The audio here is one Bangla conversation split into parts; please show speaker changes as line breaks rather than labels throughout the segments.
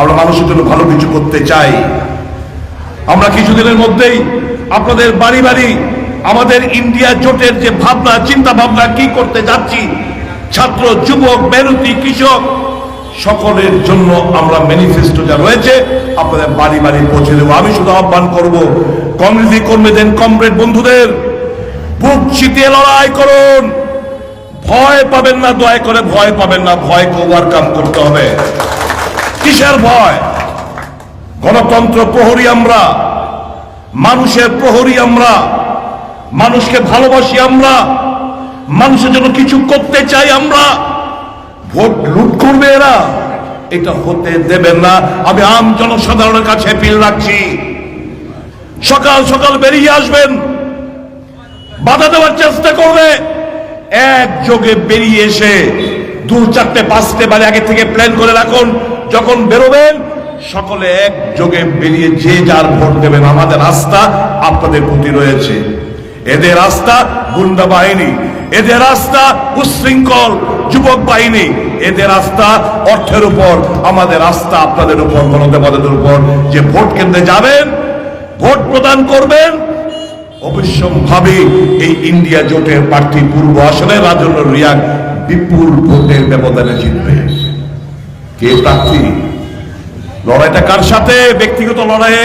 আমরা মানুষের জন্য ভালো কিছু করতে চাই। আমরা কিছুদিনের মধ্যেই আপনাদের বাড়ি বাড়ি আমাদের ইন্ডিয়া জোটের যে ভাবনা চিন্তা ভাবনা কি করতে যাচ্ছি, ছাত্র, যুবক, মেহনতি, কৃষক, সকলের জন্য আমরা ম্যানিফেস্টো যা রয়েছে, আপনাদের বাড়ি বাড়ি পৌঁছে দেবো। আমি শুধু আহ্বান করব কমিউনিটি কর্মীদের কমরেড বন্ধুদের, বুক চিতিয়ে লড়াই করুন। ভয় পাবেন না, দয়া করে ভয় পাবেন না, ভয়কে ওভারকাম করতে হবে। কিসের ভয়? গণতন্ত্র প্রহরী আমরা, মানুষের প্রহরী আমরা, মানুষকে ভালোবাসি আমরা, মানুষের জন্য কিছু করতে চাই আমরা। ভোট লুট করবে এরা, এটা হতে দেবেন না। আমি আম জনসাধারণের কাছে পিল রাখছি। সকাল সকাল বেরিয়ে আসবেন, বাধা দেওয়ার চেষ্টা করবে। একযোগে বেরিয়ে এসে দু চারটে পাঁচটে বারে আগে থেকে প্ল্যান করে রাখুন। যখন বেরোবেন, সকলে একযোগে বেরিয়ে যে যার ভোট দেবেন। আমাদের আস্থা আপনাদের প্রতি রয়েছে। এদের রাস্তা গুন্ডা বাহিনী, এদের রাস্তা উশৃঙ্খল যুবক বাহিনী, এদের রাস্তা অর্থের উপর, আমাদের আস্থা আপনাদের উপর গণদেবতাদের উপর। যে ভোট কেন্দ্রে যাবেন, ভোট প্রদান করবেন অবশ্যম্ভাবে এই ইন্ডিয়া জোটের প্রার্থী পূর্ব আসনে রাজন্য রিয়াক বিপুল ভোটের ব্যবধানে জিতবে। কে প্রার্থী? লড়াইটা কার সাথে? ব্যক্তিগত লড়াইয়ে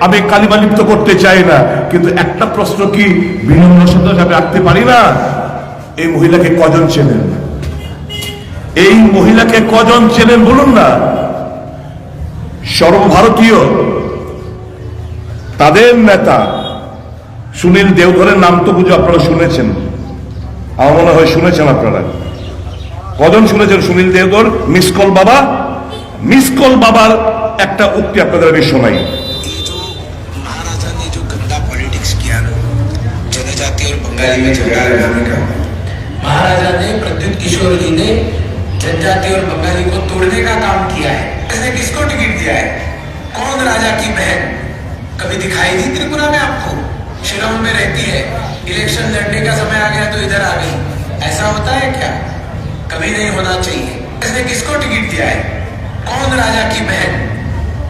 আমি কালিমা লিপ্ত করতে চাই না। কিন্তু একটা প্রশ্ন কি বিনম্র সাথে আমি রাখতে পারি না? এই মহিলাকে কজন চেনেন? এই মহিলাকে কজন চেনেন বলুন না। সর্বভারতীয় তাদের নেতা সুনীল দেওধরের নাম তো বুঝে আপনারা শুনেছেন। আমার মনে হয় শুনেছেন আপনারা। কজন শুনেছেন সুনীল দেওধর মিসকল বাবা মিসকল বাবার একটা উক্তি আপনাদের আমি শোনাই
ये जो महाराजा ने जो गंदा पॉलिटिक्स किया ना जनजाति और बंगाली में चल रहा
महाराजा ने प्रद्युत किशोर जी ने जनजाति और बंगाली को तोड़ने का काम किया है इसने किसको टिकट दिया है कौन राजा की बहन कभी दिखाई दी त्रिपुरा में आपको शिलोंग में रहती है इलेक्शन लड़ने का समय आ गया तो इधर आ गई ऐसा होता है क्या कभी नहीं होना चाहिए इसने किसको टिकट दिया है कौन राजा की बहन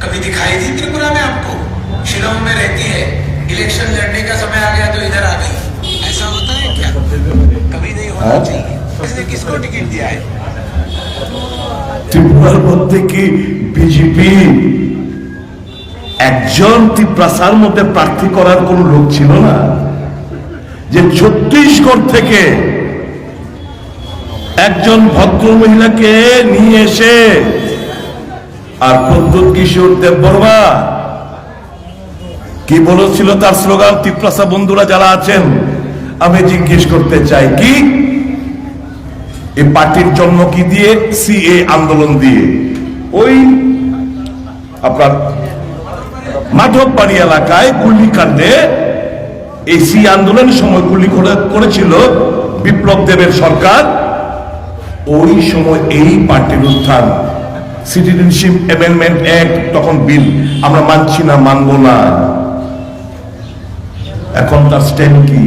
कभी दिखाई दी त्रिपुरा में आपको शिलोंग में रहती है इलेक्शन लड़ने का समय आ गया तो इधर आ गई ऐसा होता है क्या कभी नहीं होना चाहिए इसने किसको टिकट दिया है
ত্রিপুরার মধ্যে কি বিজেপি একজন ত্রিপ্রাসার মধ্যে প্রার্থী করার কোন লোক ছিল না যে ছত্তিশগড় থেকে একজন ভদ্র মহিলাকে নিয়ে এসে আর প্রদ্যুৎ কিশোর দেববর্মা কি বলেছিল তার স্লোগান? ত্রিপ্রাসা বন্ধুরা যারা আছেন, আমি জিজ্ঞেস করতে চাই, কি? এই পার্টির জন্ম কি দিয়ে? সিএ আন্দোলন দিয়ে। ওই আপনার মাধববাড়ি এলাকায় গুলিকাণ্ডে এই সি আন্দোলনের সময় গুলি করে- করেছিল বিপ্লব দেবের সরকার। ওই সময় এই পার্টির উত্থান সিটিজেনশিপ অ্যামেন্ডমেন্ট অ্যাক্ট তখন বিল আমরা মানছি না, মানব না। এখন তার স্ট্যান্ড কি?